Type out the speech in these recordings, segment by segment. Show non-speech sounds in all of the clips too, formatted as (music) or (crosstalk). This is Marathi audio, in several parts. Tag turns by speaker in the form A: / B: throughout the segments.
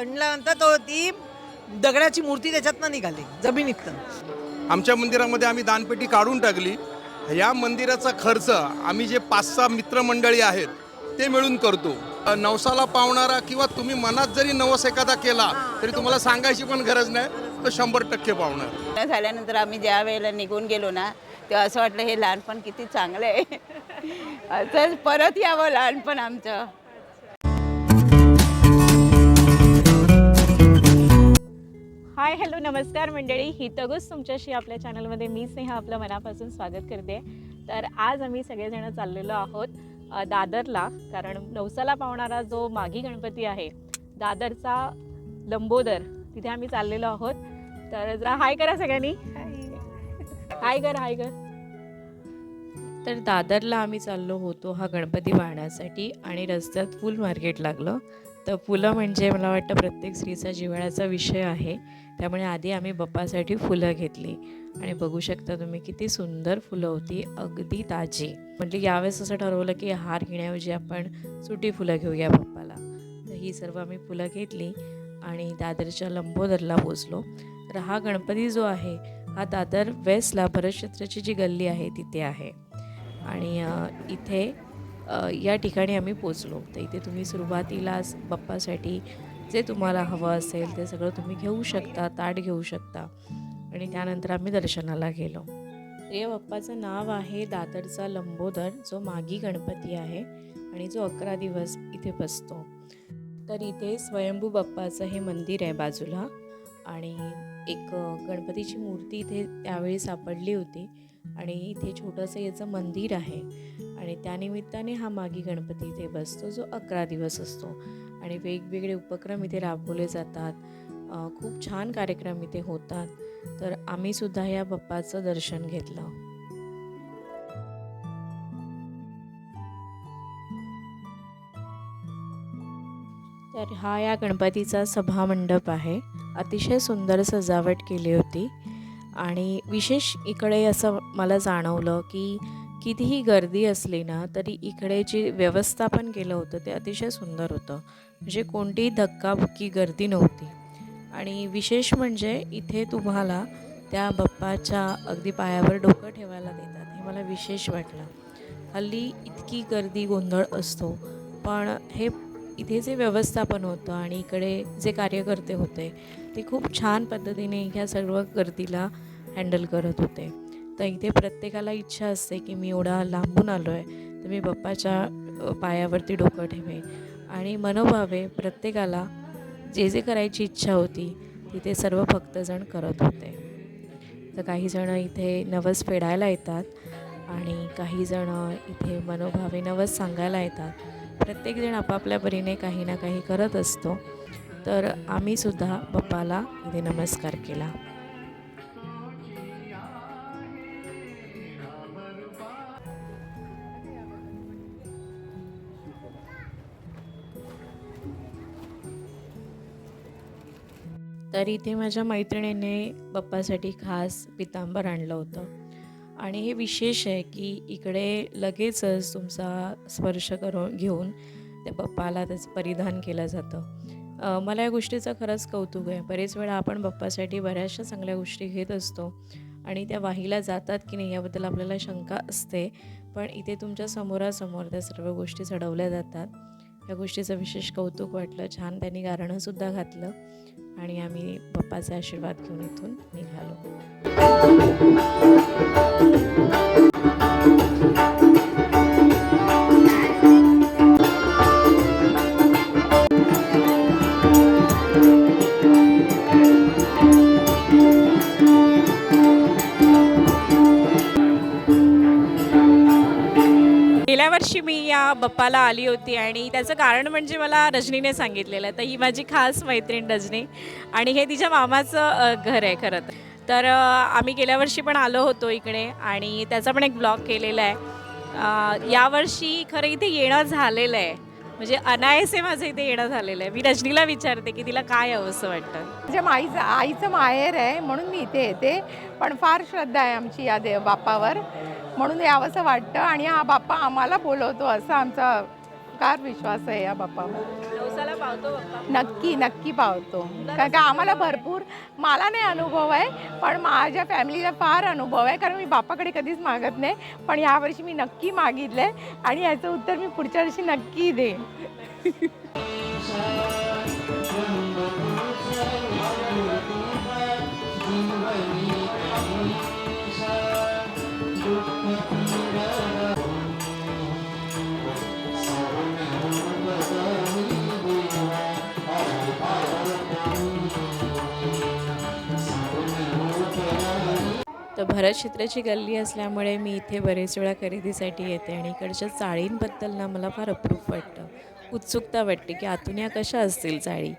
A: खणल्यानंतर तो ती दगडाची मूर्ती त्याच्यातनं निघाली जमिनीतनं
B: आमच्या मंदिरामध्ये आम्ही दानपेटी काढून टाकली. या मंदिराचा खर्च आम्ही जे पाच सहा मित्रमंडळी आहेत ते मिळून करतो. नवसाला पावणारा किंवा तुम्ही मनात जरी नवस एखादा केला तरी तुम्हाला सांगायची पण गरज नाही तो शंभर टक्के पावणार.
C: झाल्यानंतर आम्ही ज्या वेळेला निघून गेलो ना तेव्हा असं वाटलं हे लहानपण किती चांगलं आहे. (laughs) असंच परत यावं लहानपण आमचं.
D: नमस्कार मंडळी ही तगूच तुमच्याशी आपल्या चॅनलमध्ये मी स्नेहा आपलं मनापासून स्वागत करते. तर आज आम्ही सगळेजण चाललेलो आहोत दादरला कारण नवसाला पावणारा जो माघी गणपती आहे दादरचा लंबोदर तिथे आम्ही चाललेलो आहोत. तर जरा हाय करा सगळ्यांनी. हाय. कर हाय कर
E: तर दादरला आम्ही चाललो होतो हा गणपती पाहण्यासाठी आणि रस्त्यात फुल मार्केट लागलं. तर फुलं म्हणजे मला वाटतं प्रत्येक स्त्रीचा जिव्हाळ्याचा विषय आहे. त्यामुळे आधी आम्ही बाप्पासाठी फुलं घेतली. आणि बघू शकता तुम्ही किती सुंदर फुलं होती. अगदी ताजी. म्हणजे यावेळेस असं ठरवलं की हार घेण्याऐवजी आपण सुटी फुलं घेऊया बाप्पाला. तर ही सर्व आम्ही फुलं घेतली आणि दादरच्या लंबोदरला पोचलो तर हा गणपती जो आहे हा दादर वेस्टला भरतक्षेत्राची जी गल्ली आहे तिथे आहे. आणि इथे या ठिकाणी आम्ही पोचलो. तर इथे तुम्ही सुरुवातीलाच बाप्पासाठी जे तुम्हाला हवं असेल ते सगळं तुम्ही घेऊ शकता ताट घेऊ शकता. आणि त्यानंतर आम्ही दर्शनाला गेलो. तर या बाप्पाचं नाव आहे दादरचा लंबोदर जो मागी गणपती आहे आणि जो अकरा दिवस इथे बसतो. तर इथे स्वयंभू बाप्पाचं हे मंदिर आहे बाजूला. आणि एक गणपतीची मूर्ती इथे त्यावेळी सापडली होती. आणि इथे छोटंसं याचं मंदिर आहे. आणि त्यानिमित्ताने हा मागी गणपती इथे बसतो जो अकरा दिवस असतो. आणि वेगवेगळे उपक्रम इथे राबवले जातात. खूप छान कार्यक्रम इथे होतात. तर आम्हीसुद्धा या बाप्पाचं दर्शन घेतलं. तर हा या गणपतीचा सभामंडप आहे. अतिशय सुंदर सजावट केली होती. आणि विशेष इकडे असं मला जाणवलं की कितीही गर्दी असली ना तरी इकडे जे व्यवस्थापन केलं होतं ते अतिशय सुंदर होतं. म्हणजे कोणतीही धक्काबुक्की गर्दी नव्हती. आणि विशेष म्हणजे इथे तुम्हाला त्या बाप्पाच्या अगदी पायावर डोकं ठेवायला देतात हे मला विशेष वाटलं. हल्ली इतकी गर्दी गोंधळ असतो पण हे इथे जे व्यवस्थापन होतं आणि इकडे जे कार्यकर्ते होते ते खूप छान पद्धतीने ह्या सर्व गर्दीला हँडल करत होते. तर इथे प्रत्येकाला इच्छा असते की मी एवढा लांबून आलो आहे तर मी बाप्पाच्या पायावरती डोकं ठेवे आणि मनोभावे प्रत्येकाला जे जे करायची इच्छा होती तिथे सर्व भक्तजण करत होते. तर काहीजणं इथे नवस फेडायला येतात आणि काहीजण इथे मनोभावे नवस सांगायला येतात. प्रत्येकजण आपापल्या परीने काही ना काही करत असतो. तर आम्हीसुद्धा बाप्पाला इथे नमस्कार केला. तर इथे माझ्या मैत्रिणीने बाप्पासाठी खास पितांबर आणलं होतं. आणि हे विशेष आहे की इकडे लगेचच तुमचा स्पर्श करून घेऊन त्या बाप्पाला त्याचं परिधान केलं जातं. मला या गोष्टीचं खरंच कौतुक आहे. बरेच वेळा आपण बाप्पासाठी बऱ्याचशा चांगल्या गोष्टी घेत असतो आणि त्या वाहिल्या जातात की नाही याबद्दल आपल्याला शंका असते. पण इथे तुमच्या समोरासमोर त्या सर्व गोष्टी चढवल्या जातात. या गोष्टीचं विशेष कौतुक वाटलं. छान त्यांनी गारणंसुद्धा घातलं. आणि आम्ही पप्पाचा आशीर्वाद घेऊन इथून निघालो.
D: बप्पाला आली होती आणि त्याचं कारण म्हणजे मला रजनीने सांगितलेलं तर ही माझी खास मैत्रीण रजनी आणि हे तिच्या मामाचं घर आहे खरं तर. आम्ही गेल्या वर्षी पण आलो होतो इकडे आणि त्याचा पण एक ब्लॉग केलेला आहे. यावर्षी खरं इथे येणं झालेलं आहे. म्हणजे अनायसे माझं इथे येणं झालेलं आहे. मी रजनीला विचारते की तिला काय हवं असं वाटतं.
F: माझ्या माईचं आईचं माहेर आहे म्हणून मी इथे येते. पण फार श्रद्धा आहे आमची या देव बाप्पावर. म्हणून यावंसं वाटतं आणि हा बाप्पा आम्हाला बोलवतो असा आमचा फार विश्वास आहे या बाप्पावर.
D: बाप्पा.
F: नक्की नक्की पावतो. कारण का आम्हाला भरपूर मला नाही अनुभव आहे पण माझ्या फॅमिलीला फार अनुभव आहे कारण मी बापाकडे कधीच मागत नाही पण यावर्षी मी नक्की मागितलं आणि याचं उत्तर मी पुढच्या वर्षी नक्की देईन. (laughs)
E: तर भरत क्षेत्राची गल्ली असल्यामुळे मी इथे बरेच वेळा खरेदीसाठी येते आणि इकडच्या चाळींबद्दल ना मला फार अप्रूप वाटतं. उत्सुकता वाटते की आतून या कशा असतील चाळी?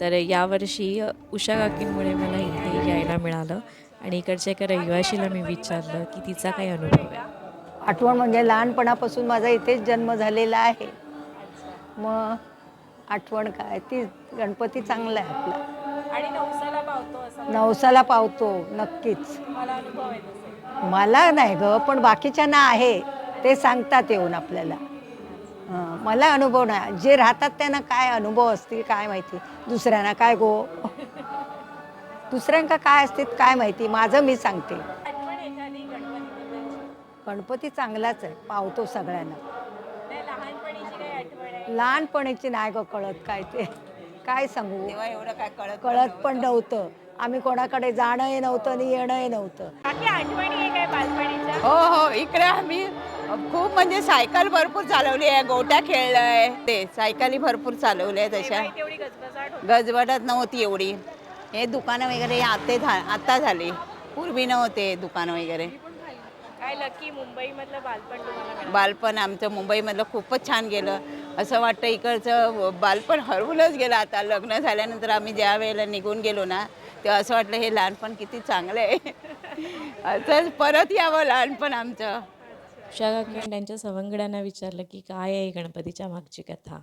E: तर यावर्षी उषा काकींमुळे मला इथे यायला मिळालं आणि इकडच्या एका रहिवाशीला मी विचारलं की तिचा काय अनुभव आहे.
G: आठवण म्हणजे लहानपणापासून माझा इथेच जन्म झालेला आहे. मग आठवण काय? ती गणपती चांगला आहे आपला.
D: आणि नवसाला पावतो
G: नक्कीच.
D: मला
G: नाही ग पण बाकीच्यांना आहे. ते सांगतात येऊन आपल्याला. मला अनुभव नाही. जे राहतात त्यांना काय अनुभव असतील काय माहिती? दुसऱ्यांना काय गो? दुसऱ्यांका काय असतील काय माहिती? माझं मी सांगते. गणपती चांगलाच आहे. पावतो सगळ्यांना.
D: लहानपणीची
G: नाही ग कळत काय ते. काय सांगू?
C: तेव्हा एवढं काय कळत
G: कळत पण नव्हतं. आम्ही कोणाकडे जाणंही नव्हतं आणि येणंही नव्हतं.
D: बाकी आठवणी आहे काय बालपणीच्या?
C: हो हो इकडे आम्ही खूप म्हणजे सायकल भरपूर चालवली आहे गोट्या खेळलोय. ते सायकली भरपूर चालवल्या तशा.
D: तेव्हाही तेवढी गजबजाट होती.
C: गजबजत नव्हती एवढी. हे दुकानं वगैरे आते झा आता झाली. पूर्वी नव्हते दुकानं वगैरे.
D: काय लकी मुंबईमधलं बालपण तुम्हाला मिळालं.
C: बालपण आमचं मुंबईमधलं खूपच छान गेलं. असं वाटतं इकडचं बालपण हरवूनच गेलं. आता लग्न झाल्यानंतर आम्ही ज्या वेळेला निघून गेलो ना तेव्हा असं वाटलं हे लहानपण किती चांगलं आहे. (laughs) असंच परत यावं लहानपण आमचं.
E: उषा त्यांच्या सवंगड्यांना विचारलं की काय आहे गणपतीच्या मागची कथा?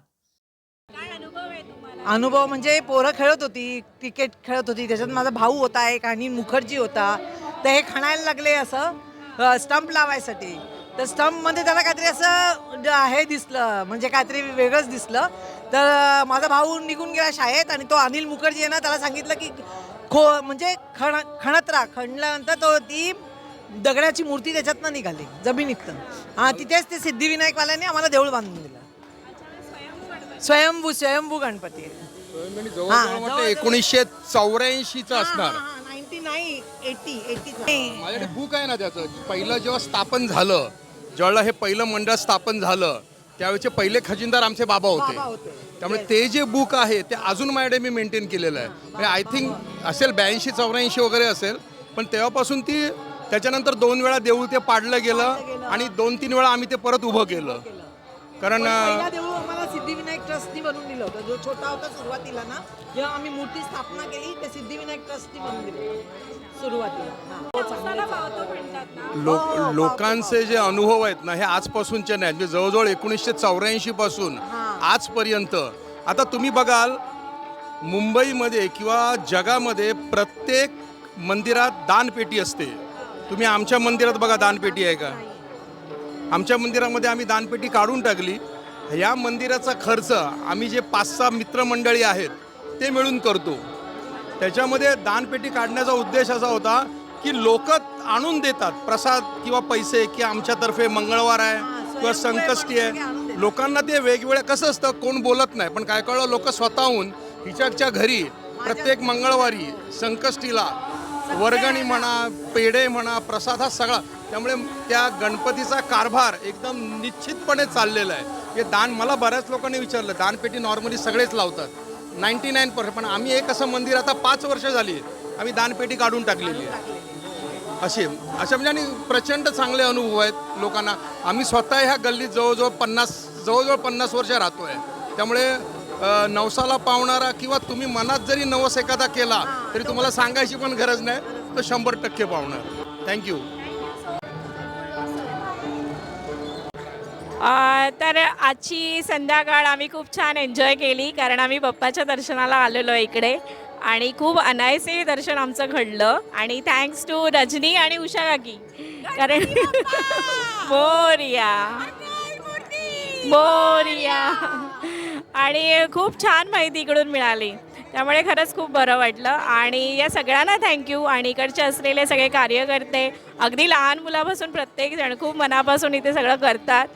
D: काय अनुभव आहे तुम्हाला?
A: अनुभव म्हणजे पोरं खेळत होती क्रिकेट खेळत होती त्याच्यात माझा भाऊ होता एक आणि मुखर्जी होता. तर हे खणायला लागले असं स्टंप लावायसाठी. तर स्टंपमध्ये त्याला काहीतरी असं ड- हे दिसलं म्हणजे काहीतरी वेगळंच दिसलं. तर माझा भाऊ निघून गेला शाळेत आणि तो अनिल मुखर्जी आहे ना त्याला सांगितलं की खो म्हणजे खण खणत राहा खणल्यानंतर तो ती दगडाची मूर्ती त्याच्यातनं निघाली जमिनीतनं. हां तिथेच ते सिद्धिविनायकवाल्याने आम्हाला देऊळ बांधून दिलं. स्वयंभू स्वयंभू गणपती.
B: म्हणजे जवळजवळ वाटतं एकोणीसशे चौऱ्याऐंशीचं असणार.
A: नाईन्टी नाईन एटी एटी
B: माझ्याकडे बुक आहे ना त्याचं. पहिलं जेव्हा स्थापन झालं ज्यावेळेला हे पहिलं मंडळ स्थापन झालं त्यावेळेचे पहिले खजिनदार आमचे बाबा होते. त्यामुळे ते जे बुक आहे ते अजून माझ्याकडे मी मेंटेन केलेलं आहे. म्हणजे आय थिंक असेल ब्याऐंशी चौऱ्याऐंशी वगैरे असेल पण तेव्हापासून ती त्याच्यानंतर दोन वेळा देऊळ ते पाडलं गेलं आणि दोन तीन वेळा आम्ही ते परत उभं केलं. कारण
A: ट्रस्टनी बनवून दिलं होतं. जो छोटा होता सुरुवातीला ना जेव्हा आम्ही मूर्ती स्थापना केली ते सिद्धिविनायक ट्रस्टनी बनवून दिलं सुरुवातीला. हा.
B: लोक लोकांचे जे अनुभव आहेत ना हे आजपासूनचे नाहीत. म्हणजे जवळजवळ एकोणीसशे चौऱ्याऐंशी पासून आजपर्यंत. आता तुम्ही बघाल मुंबईमध्ये किंवा जगामध्ये प्रत्येक मंदिरात दानपेटी असते. तुम्ही आमच्या मंदिरात बघा दानपेटी आहे का? आमच्या मंदिरामध्ये आम्ही दानपेटी काढून टाकली. या मंदिराचा खर्च आम्ही जे पाच सहा मित्रमंडळी आहेत ते मिळून करतो. त्याच्यामध्ये दानपेटी काढण्याचा उद्देश असा होता की लोक आणून देतात. प्रसाद किंवा पैसे की आमच्यातर्फे मंगळवार आहे किंवा संकष्टी आहे. लोकांना ते वेगवेगळं कसं असतं कोण बोलत नाही. पण काय कळलं लोक स्वतःहून हिच्याच्या घरी प्रत्येक मंगळवारी संकष्टीला वर्गणी म्हणा पेढे म्हणा प्रसाद हा सगळा त्यामुळे त्या गणपतीचा कारभार एकदम निश्चितपणे चाललेला आहे. हे दान मला बऱ्याच लोकांनी विचारलं. दानपेटी नॉर्मली सगळेच लावतात. नाईन्टी नाईन पर्सेंट पण आम्ही एक असं मंदिर आता पाच वर्ष झाली. आम्ही दानपेटी काढून टाकलेली आहे. असे अशा म्हणजे आणि प्रचंड चांगले अनुभव आहेत लोकांना. आम्ही स्वतः ह्या गल्लीत जवळजवळ पन्नास जवळजवळ पन्नास वर्ष राहतो आहे त्यामुळे नवसाला पावणारा किंवा तुम्ही मनात जरी नवस एखादा केला तरी तुम्हाला सांगायची पण गरज नाही. तो शंभर टक्के पावणार. थँक्यू
D: तर आजची संध्याकाळ आम्ही खूप छान एन्जॉय केली कारण आम्ही बाप्पाच्या दर्शनाला आलेलो आहे इकडे. आणि खूप अनायसे दर्शन आमचं घडलं. आणि थँक्स टू रजनी आणि उषा काकी. कारण मोरिया (laughs) मोरिया आणि खूप छान माहिती इकडून मिळाली. त्यामुळे खरंच खूप बरं वाटलं. आणि या सगळ्यांना थँक्यू आणि इकडचे असलेले सगळे कार्यकर्ते अगदी लहान मुलापासून प्रत्येकजण खूप मनापासून इथे सगळं करतात.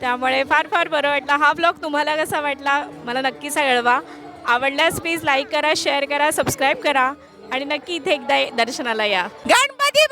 D: त्यामुळे फार फार बरं वाटलं. हा ब्लॉग तुम्हाला कसा वाटला? मला नक्की कळवा. आवडल्यास प्लीज लाईक करा शेअर करा सबस्क्राईब करा. आणि नक्की इथे एकदा दर्शनाला या.
F: गणपती